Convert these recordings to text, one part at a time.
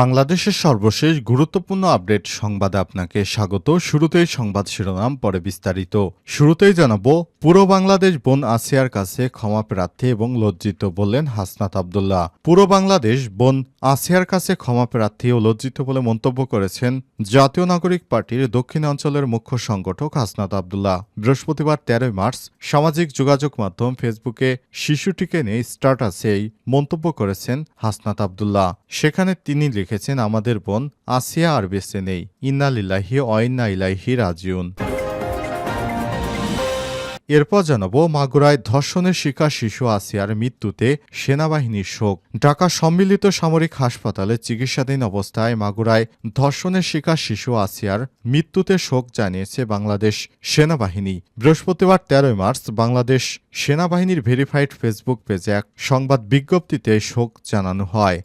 বাংলাদেশের সর্বশেষ গুরুত্বপূর্ণ আপডেট সংবাদে আপনাকে স্বাগত। শুরুতেই সংবাদ শিরোনাম, পরে বিস্তারিত। শুরুতেই জানাব, পুরো বাংলাদেশ বোন আসিয়ার কাছে ক্ষমা প্রার্থী এবং লজ্জিত বললেন হাসনাত আবদুল্লাহ। পুরো বাংলাদেশ বোন আসিয়ার কাছে ক্ষমা প্রার্থী ও লজ্জিত বলে মন্তব্য করেছেন জাতীয় নাগরিক পার্টির দক্ষিণ অঞ্চলের মুখ্য সংগঠক হাসনাত আবদুল্লাহ। বৃহস্পতিবার তেরোই মার্চ সামাজিক যোগাযোগ মাধ্যম ফেসবুকে শিশুটিকে নিয়ে স্ট্যাটাসে এই মন্তব্য করেছেন হাসনাত আবদুল্লাহ। সেখানে তিনি লিখেছেন আমাদের বোন আসিয়া আর বেঁচে নেই। ইন্না লিল্লাহি অইন্না ইলাইহি রাজিউন। এরপর জানাব মাগুরায় ধর্ষণের শিকার শিশু আসিয়ার মৃত্যুতে সেনাবাহিনীর শোক। ঢাকা সম্মিলিত সামরিক হাসপাতালে চিকিৎসাধীন অবস্থায় মাগুরায় ধর্ষণের শিকার শিশু আসিয়ার মৃত্যুতে শোক জানিয়েছে বাংলাদেশ সেনাবাহিনী। বৃহস্পতিবার তেরোই মার্চ বাংলাদেশ সেনাবাহিনীর ভেরিফাইড ফেসবুক পেজে এক সংবাদ বিজ্ঞপ্তিতে শোক জানানো হয়।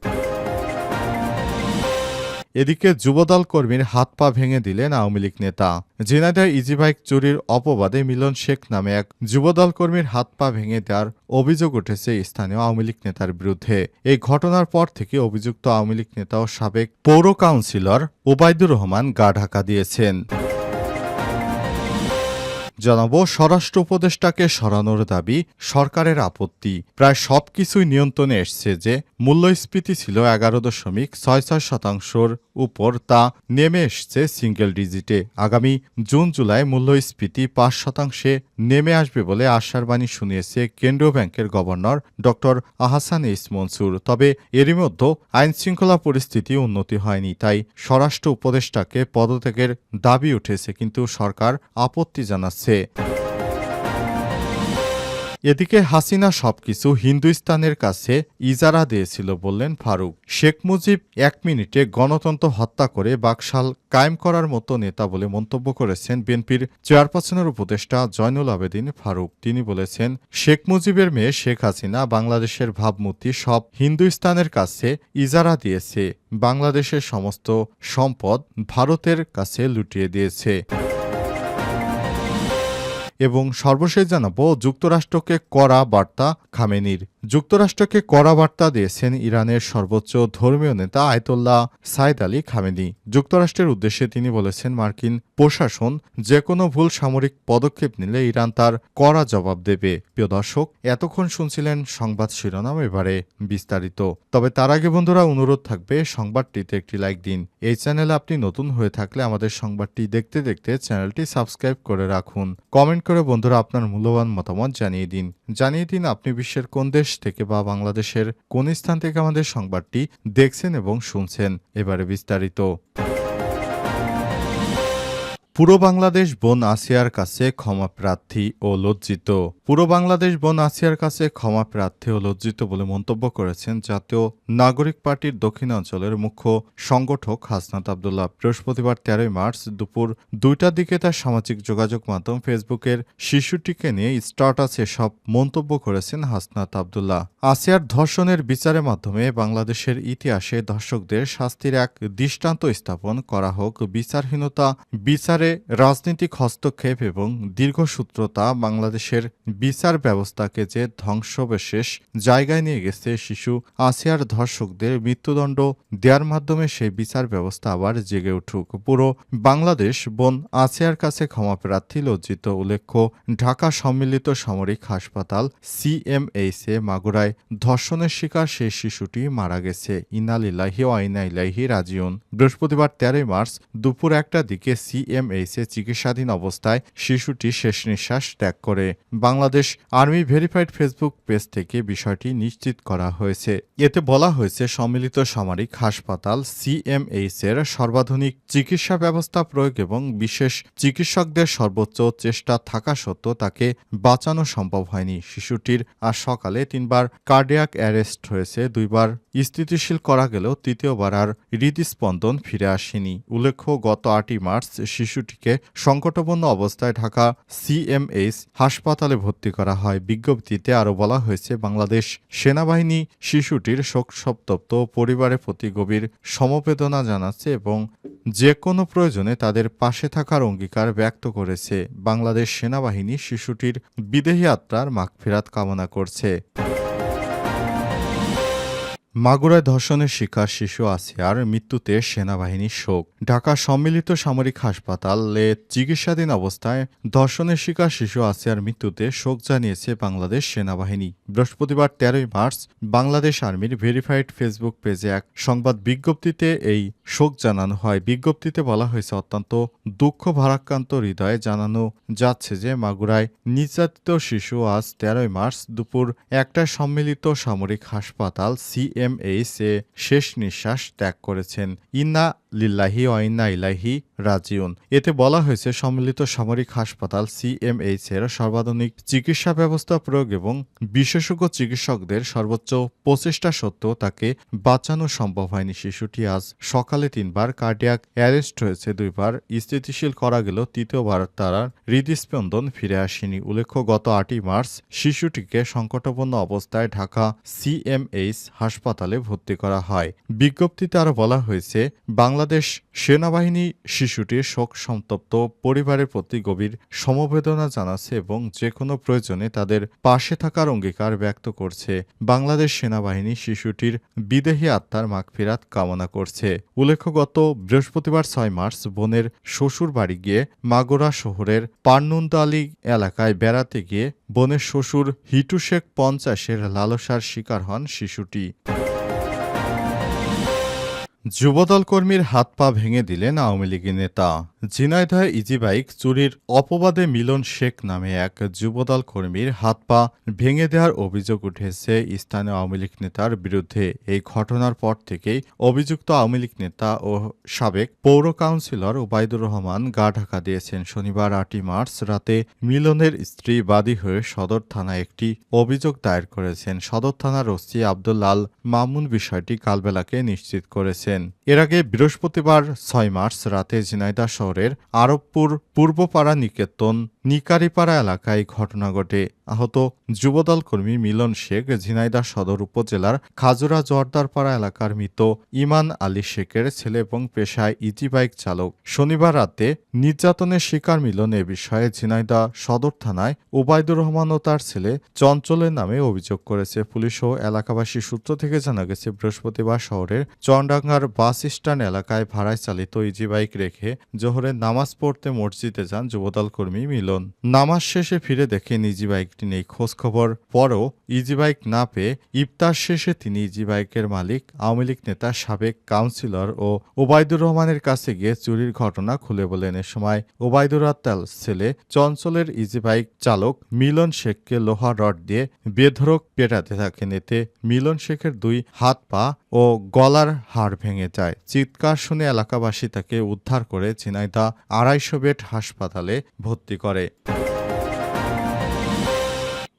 এদিকে যুবদল কর্মীর হাত পা ভেঙে দিলেন আওয়ামী লীগ নেতা। ঝিনাইদহ ইজিবাইক চুরির অপবাদে মিলন শেখ নামে এক যুবদল কর্মীর হাত পা ভেঙে দেওয়ার অভিযোগ উঠেছে স্থানীয় আওয়ামী লীগ নেতার বিরুদ্ধে। এই ঘটনার পর থেকে অভিযুক্ত আওয়ামী লীগ নেতা ও সাবেক পৌর কাউন্সিলর ওবায়দুর রহমান গা ঢাকা দিয়েছেন। জানাব, স্বরাষ্ট্র উপদেষ্টাকে সরানোর দাবি সরকারের আপত্তি। প্রায় সবকিছুই নিয়ন্ত্রণে এসছে যে মূল্যস্ফীতি ছিল এগারো দশমিক ছয় ছয় শতাংশর উপর তা নেমে এসছে সিঙ্গেল ডিজিটে। আগামী জুন, জুলাই মূল্যস্ফীতি পাঁচ শতাংশে নেমে আসবে বলে আশার বাণী শুনিয়েছে কেন্দ্রীয় ব্যাংকের গভর্নর ড আহসান ইস মনসুর। তবে এরই মধ্যে আইন শৃঙ্খলা পরিস্থিতি উন্নতি হয়নি, তাই স্বরাষ্ট্র উপদেষ্টাকে পদত্যাগের দাবি উঠেছে, কিন্তু সরকার আপত্তি জানাচ্ছে। এদিকে হাসিনা সবকিছু হিন্দুস্তানের কাছে ইজারা দিয়েছিল বললেন ফারুক। শেখ মুজিব এক মিনিটে গণতন্ত্র হত্যা করে বাকশাল কায়েম করার মতো নেতা বলে মন্তব্য করেছেন বিএনপির চেয়ারপারসনের উপদেষ্টা জয়নুল আবেদিন ফারুক। তিনি বলেছেন, শেখ মুজিবের মেয়ে শেখ হাসিনা বাংলাদেশের ভাবমূর্তি সব হিন্দুস্তানের কাছে ইজারা দিয়েছে। বাংলাদেশের সমস্ত সম্পদ ভারতের কাছে লুটিয়ে দিয়েছে। এবং সর্বশেষ জানাব, যুক্তরাষ্ট্রকে কড়া বার্তা খামেনির। যুক্তরাষ্ট্রকে কড়া বার্তা দিয়েছেন ইরানের সর্বোচ্চ ধর্মীয় নেতা আয়তোল্লাহ সাইদ আলী খামেনি। যুক্তরাষ্ট্রের উদ্দেশ্যে তিনি বলেছেন, মার্কিন প্রশাসন যে কোনো ভুল সামরিক পদক্ষেপ নিলে ইরান তার কড়া জবাব দেবে। প্রিয় দর্শক, এতক্ষণ শুনছিলেন সংবাদ শিরোনাম এবারে বিস্তারিত। তবে তার আগে বন্ধুরা, অনুরোধ থাকবে, সংবাদটিতে একটি লাইক দিন। এই চ্যানেলে আপনি নতুন হয়ে থাকলে আমাদের সংবাদটি দেখতে দেখতে চ্যানেলটি সাবস্ক্রাইব করে রাখুন। কমেন্ট করে বন্ধুরা আপনার মূল্যবান মতামত জানিয়ে দিন। জানিয়ে দিন আপনি বিশ্বের কোন দেশ থেকে বা বাংলাদেশের কোন স্থান থেকে আমাদের সংবাদটি দেখছেন এবং শুনছেন। এবারে বিস্তারিত। পুরো বাংলাদেশ, বোন, আসিয়ার কাছে ক্ষমা প্রার্থী ও লজ্জিত। পুরো বাংলাদেশ বোন আসিয়ার কাছে ক্ষমা প্রার্থী ও লজ্জিত বলে মন্তব্য করেছেন জাতীয় নাগরিক পার্টির দক্ষিণাঞ্চলের মুখ্য সংগঠক হাসনাত আবদুল্লাহ। বৃহস্পতিবার তেরোই মার্চ দুপুর দুইটার দিকে তার সামাজিক যোগাযোগ মাধ্যম ফেসবুকের শিশুটিকে নিয়ে স্টার্টাসে সব মন্তব্য করেছেন হাসনাত আবদুল্লাহ। আসিয়ার ধর্ষণের বিচারের মাধ্যমে বাংলাদেশের ইতিহাসে ধর্ষকদের শাস্তির এক দৃষ্টান্ত স্থাপন করা হোক। বিচারহীনতা, বিচারে রাজনৈতিক হস্তক্ষেপ এবং দীর্ঘসূত্রতা বাংলাদেশের বিচার ব্যবস্থাকে যে ধ্বংসবিশেষ জায়গায় নিয়ে গেছে শিশু, আসিয়ার ধর্ষকদের মৃত্যুদণ্ড দেওয়ার মাধ্যমে সেই বিচার ব্যবস্থা আবার জেগে উঠুক। পুরো বাংলাদেশ বোন আসিয়ার কাছে ক্ষমা প্রার্থী লজ্জিত উল্লেখ্য, ঢাকা সম্মিলিত সামরিক হাসপাতাল সিএমএইসে মাগুরায় ধর্ষণের শিকার সেই শিশুটি মারা গেছে। ইনালিল্লাহি আইনা ইলাহি রাজিউন। বৃহস্পতিবার তেরোই মার্চ দুপুর একটার দিকে সিএমএইসে চিকিৎসাধীন অবস্থায় শিশুটি শেষ নিঃশ্বাস ত্যাগ করে। Bangladesh army verified Facebook page থেকে বিষয়টি নিশ্চিত করা হয়েছে। এতে বলা হয়েছে, সম্মিলিত সামরিক হাসপাতাল সিএমএইচ এর সর্বাধুনিক চিকিৎসা ব্যবস্থা প্রয়োগ এবং বিশেষ চিকিৎসকদের সর্বোচ্চ চেষ্টা থাকা সত্ত্বেও তাকে বাঁচানো সম্ভব হয়নি। শিশুটির আজ সকালে তিনবার কার্ডিয়াক অ্যারেস্ট হয়েছে, দুইবার স্থিতিশীল করা গেলেও তৃতীয়বার আর হৃদস্পন্দন ফিরে আসেনি। উল্লেখ্য, গত আটই মার্চ শিশুটিকে সংকটপূর্ণ অবস্থায় ঢাকা সিএমএইচ হাসপাতালে ভর্তি ভর্তি করা হয়। বিজ্ঞপ্তিতে আরও বলা হয়েছে, বাংলাদেশ সেনাবাহিনী শিশুটির শোকসপ্তপ্ত পরিবারের প্রতি গভীর সমবেদনা জানাচ্ছে এবং যে কোনো প্রয়োজনে তাদের পাশে থাকার অঙ্গীকার ব্যক্ত করেছে। বাংলাদেশ সেনাবাহিনী শিশুটির বিদেহী আত্মার মাগফিরাত কামনা করছে। মাগুরায় ধর্ষণের শিকার শিশু আসিয়ার মৃত্যুতে সেনাবাহিনীর শোক। ঢাকা সম্মিলিত সামরিক হাসপাতাল হাসপাতালে চিকিৎসাধীন অবস্থায় ধর্ষণের শিকার শিশু আসিয়ার মৃত্যুতে শোক জানিয়েছে বাংলাদেশ সেনাবাহিনী। বৃহস্পতিবার তেরোই মার্চ বাংলাদেশ আর্মির ভেরিফাইড ফেসবুক পেজে এক সংবাদ বিজ্ঞপ্তিতে এই শোক জানানো হয়। বিজ্ঞপ্তিতে বলা হয়েছে, অত্যন্ত দুঃখ, ভারাক্রান্ত হৃদয়ে জানানো যাচ্ছে যে মাগুরায় নির্যাতিত শিশু আজ তেরোই মার্চ দুপুর একটা সম্মিলিত সামরিক হাসপাতাল সিএমএইচ এ শেষ নিঃশ্বাস ত্যাগ করেছেন। ইন্না লিল্লাহি ইলাহি রাজিউন। এতে বলা হয়েছে, সম্মিলিত সামরিক হাসপাতাল সিএমএইচ এর সর্বাধুনিক চিকিৎসা ব্যবস্থা প্রয়োগ এবং বিশেষজ্ঞ চিকিৎসকদের সর্বোচ্চ প্রচেষ্টা সত্ত্বেও তাকে বাঁচানো সম্ভব হয়নি। শিশুটি আজ সকালে তিনবার কার্ডিয়াক অ্যারেস্ট হয়েছে, দুইবার স্থিতিশীল করা গেল তৃতীয়বার তার হৃদস্পন্দন ফিরে আসেনি। উল্লেখ্য, গত আটই মার্চ শিশুটিকে সংকটাপন্ন অবস্থায় ঢাকা সিএমএইচ হাসপাতালে ভর্তি করা হয়। বিজ্ঞপ্তিতে আরও বলা হয়েছে বাংলাদেশ সেনাবাহিনী শিশুটির শোক সন্তপ্ত পরিবারের প্রতি গভীর সমবেদনা জানাচ্ছে এবং যে কোনো প্রয়োজনে তাদের পাশে থাকার অঙ্গীকার ব্যক্ত করছে। বাংলাদেশ সেনাবাহিনী শিশুটির বিদেহী আত্মার মাগফিরাত কামনা করছে। উল্লেখ্য, গত বৃহস্পতিবার ছয় মার্চ বোনের শ্বশুর বাড়ি গিয়ে মাগুরা শহরের পান্নুন্দালি এলাকায় বেড়াতে গিয়ে বোনের শ্বশুর হিটু শেখ পঞ্চাশের লালসার শিকার হন শিশুটি। যুবদল কর্মীর হাত পা ভেঙে দিলেন আওয়ামী লীগের নেতা। ঝিনাইদহে ইজিবাইক চুরির অপবাদে মিলন শেখ নামে এক যুবদল কর্মীর হাত পা ভেঙে দেওয়ার অভিযোগ উঠেছে স্থানীয় আওয়ামী লীগ নেতার বিরুদ্ধে। এই ঘটনার পর থেকেই অভিযুক্ত আওয়ামী লীগ নেতা ও সাবেক পৌর কাউন্সিলর ওবায়দুর রহমান গা ঢাকা দিয়েছেন। শনিবার আটই মার্চ রাতে মিলনের স্ত্রী বাদী হয়ে সদর থানায় একটি অভিযোগ দায়ের করেছেন। সদর থানার ওসি আব্দুল্লাল মামুন বিষয়টি কালবেলাকে নিশ্চিত করেছেন। এর আগে বৃহস্পতিবার ছয় মার্চ রাতে ঝিনাইদা শহরের আরবপুর পূর্বপাড়া নিকেতন নিকারিপাড়া এলাকায় ঘটনা ঘটে। আহত যুবদল কর্মী মিলন শেখ ঝিনাইদা সদর উপজেলার খাজুরা জর্দারপাড়া এলাকার মৃত ইমান আলী শেখের ছেলে এবং পেশায় ইজি বাইক চালক। শনিবার রাতে নির্যাতনের শিকার মিলন এ বিষয়ে ঝিনাইদা সদর থানায় ওবায়দুর রহমান ও তার ছেলে চঞ্চলের নামে অভিযোগ করেছে। পুলিশ ও এলাকাবাসী সূত্র থেকে জানা গেছে, বৃহস্পতিবার শহরের চন্ডাঙ্গার বাস স্ট্যান্ড এলাকায় ভাড়ায় চালিত ইজি বাইক রেখে জোহরের নামাজ পড়তে মসজিদে যান যুবদল কর্মী মিলন নামাজ শেষে ফিরে দেখেন ইজি বাইকটি নেই খোঁজ খবর। পরও ইজি বাইক না পেয়ে ইফতার শেষে তিনি ইজি বাইকের মালিক, আওয়ামী লীগ নেতা, সাবেক কাউন্সিলর ও ওবায়দুর রহমানের কাছে গিয়ে চুরির ঘটনা খুলে বলেন। এ সময় ওবায়দুর আত্মাল ছেলে, চঞ্চলের ইজি বাইক চালক মিলন শেখকে লোহা রড দিয়ে বেধরক পেটাতে থাকেন। এতে মিলন শেখের দুই হাত পা ও গলার হাড় ভেঙে যায়। চিৎকার শুনে এলাকাবাসী তাকে উদ্ধার করে ঝিনাইদা আড়াইশো বেড হাসপাতালে ভর্তি করে। Friday.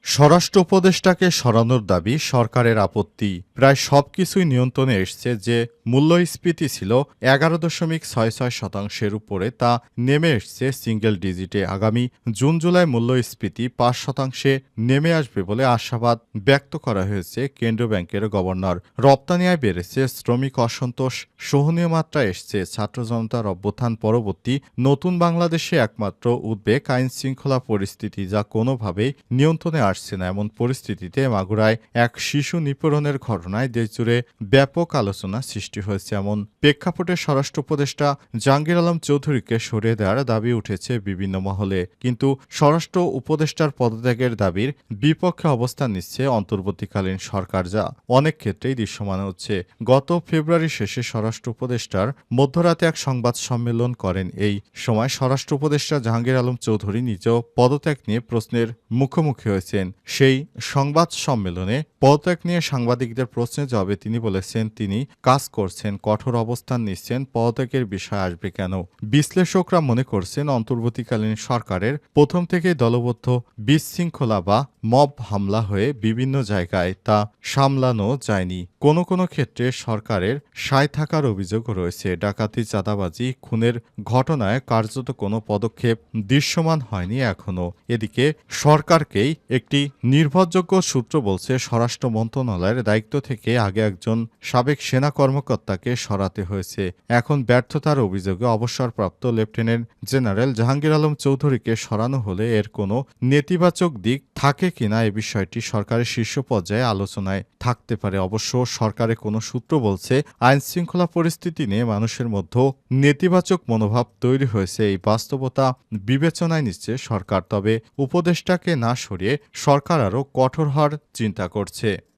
স্বরাষ্ট্র উপদেষ্টাকে সরানোর দাবি সরকারের আপত্তি। প্রায় সবকিছুই নিয়ন্ত্রণে এসছে যে মূল্যস্ফীতি ছিল এগারো দশমিক ছয় ছয় শতাংশের উপরে, তা নেমে এসছে সিঙ্গেল ডিজিটে। আগামী জুন জুলাই মূল্যস্ফীতি পাঁচ শতাংশে নেমে আসবে বলে আশাবাদ ব্যক্ত করা হয়েছে কেন্দ্রীয় ব্যাংকের গভর্নর। রপ্তানি আয় বেড়েছে, শ্রমিক অসন্তোষ সহনীয় মাত্রা এসছে, ছাত্র জনতার অভ্যুত্থান পরবর্তী নতুন বাংলাদেশে একমাত্র উদ্বেগ আইন শৃঙ্খলা পরিস্থিতি যা কোনোভাবেই নিয়ন্ত্রণে আসছে না। এমন পরিস্থিতিতে মাগুরায় এক শিশু নিপীড়নের ঘটনায় দেশজুড়ে ব্যাপক আলোচনা সৃষ্টি হয়েছে। এমন প্রেক্ষাপটে স্বরাষ্ট্র উপদেষ্টা জাহাঙ্গীর আলম চৌধুরীকে সরিয়ে দেওয়ার দাবি উঠেছে বিভিন্ন মহলে। কিন্তু স্বরাষ্ট্র উপদেষ্টার পদত্যাগের দাবির বিপক্ষে অবস্থান নিচ্ছে অন্তর্বর্তীকালীন সরকার যা অনেক ক্ষেত্রেই দৃশ্যমান হচ্ছে। গত ফেব্রুয়ারি শেষে স্বরাষ্ট্র উপদেষ্টার মধ্যরাতে এক সংবাদ সম্মেলন করেন। এই সময় স্বরাষ্ট্র উপদেষ্টা জাহাঙ্গীর আলম চৌধুরী নিজেও পদত্যাগ নিয়ে প্রশ্নের মুখোমুখি হয়েছেন। সেই সংবাদ সম্মেলনে পদত্যাগ নিয়ে সাংবাদিকদের প্রশ্নের জবাবে তিনি বলেছেন, তিনি কাজ করছেন, কঠোর অবস্থান নিচ্ছেন, পদত্যাগের বিষয় আসবে কেন? বিশ্লেষকরা মনে করছেন, অন্তর্বর্তীকালীন সরকারের প্রথম থেকেই দলবদ্ধ, বিশৃঙ্খলা বা মব হামলা হয়ে বিভিন্ন জায়গায় তা সামলানো যায়নি। কোনো কোনো ক্ষেত্রে সরকারের সায় থাকার অভিযোগ রয়েছে। ডাকাতি, চাঁদাবাজি, খুনের ঘটনায় কার্যত কোনো পদক্ষেপ দৃশ্যমান হয়নি এখনও এদিকে সরকারকেই একটি নির্ভরযোগ্য সূত্র বলছে, স্বরাষ্ট্র মন্ত্রণালয়ের দায়িত্ব থেকে আগে একজন সাবেক সেনা কর্মকর্তাকে সরাতে হয়েছে। এখন ব্যর্থতার অভিযোগে অবসরপ্রাপ্ত লেফটেন্যান্ট জেনারেল জাহাঙ্গীর আলম চৌধুরীকে সরানো হলে এর কোনো নেতিবাচক দিক থাকে কিনা এ বিষয়টি সরকারের শীর্ষ পর্যায়ে আলোচনায় থাকতে পারে। অবশ্য সরকারের কোনো সূত্র বলছে আইন শৃঙ্খলা পরিস্থিতি নিয়ে মানুষের মধ্যে নেতিবাচক মনোভাব তৈরি হয়েছে। এই বাস্তবতা বিবেচনায় নিচ্ছে সরকার। তবে উপদেষ্টাকে না সরিয়ে সরকার আরও কঠোর হওয়ার চিন্তা করছে।